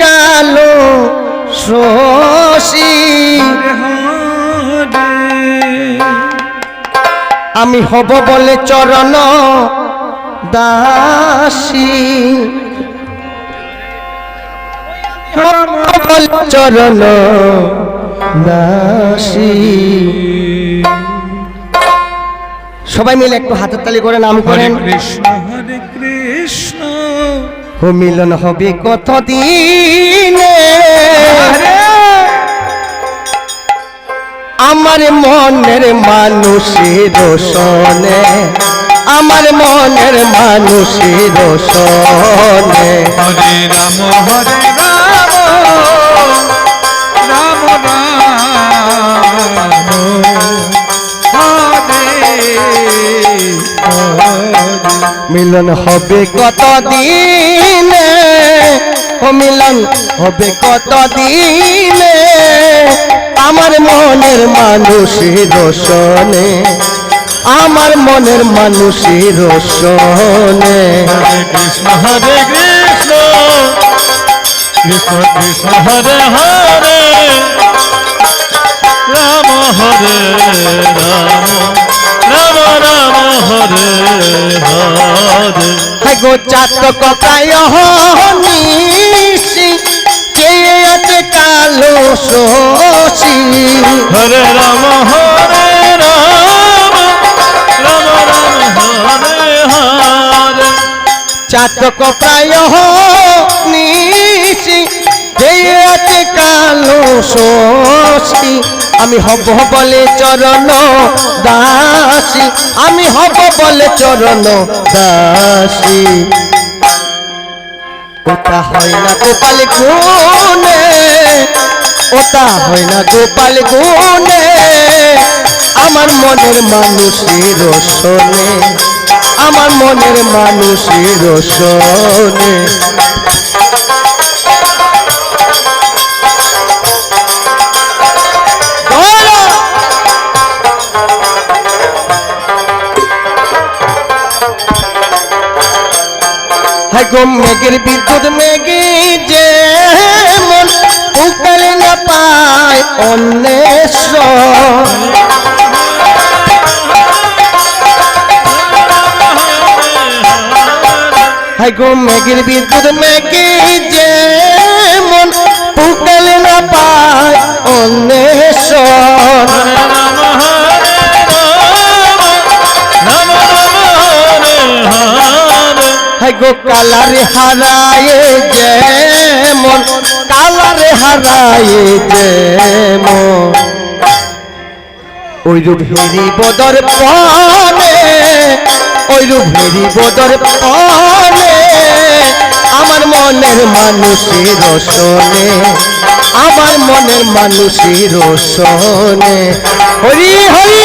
কালো শশী। আমি হব বলে চরণ দাসী। বলে চরণ দাসী। সবাই মিলে একটু হাতের তালি করে নাম করেন। কৃষ্ণ হরে কৃষ্ণ। মিলন হবে কত দিনে আমার মনের মানুষের সনে আমার মনের মানুষের সনে হরে রাম, হরে মিলন হবে কত দিনে ও মিলন হবে কত দিনে আমার মনের মানুষের সনে আমার মনের মানুষের হরে কৃষ্ণ হরে কৃষ্ণ, হরে হরে, রাম হরে রাম। হরে হরে। হাই গো চাতক প্রায় নিশি কে আছে কালো শশী? হরে রাম হরে রাম রাম রাম হরে হরে। চাতক প্রায় নিশি কে আছে কালো শশী? আমি হব বলে চরণ দাসী। আমি হব বলে চরণ দাসী। ওটা হয় না গোপাল গুনে ওটা হয় না গোপাল গুনে আমার মনের মানুষের শোনে, আমার মনের মানুষের শোনে। গো মেঘের বিদ্যুৎ মেঘে যে মন উকাল না পায় অন্বেষ হাই গো মেঘের বিদ্যুৎ মেঘে গো কালারে হারায় যেমন, কালারে হারায় যেমন। ওই রূপ হেরি বদর পনে ওই রূপ হেরি বদর পনে, আমার মনের মানুষের শোনে, আমার মনের মানুষের শোনে। হরি হরি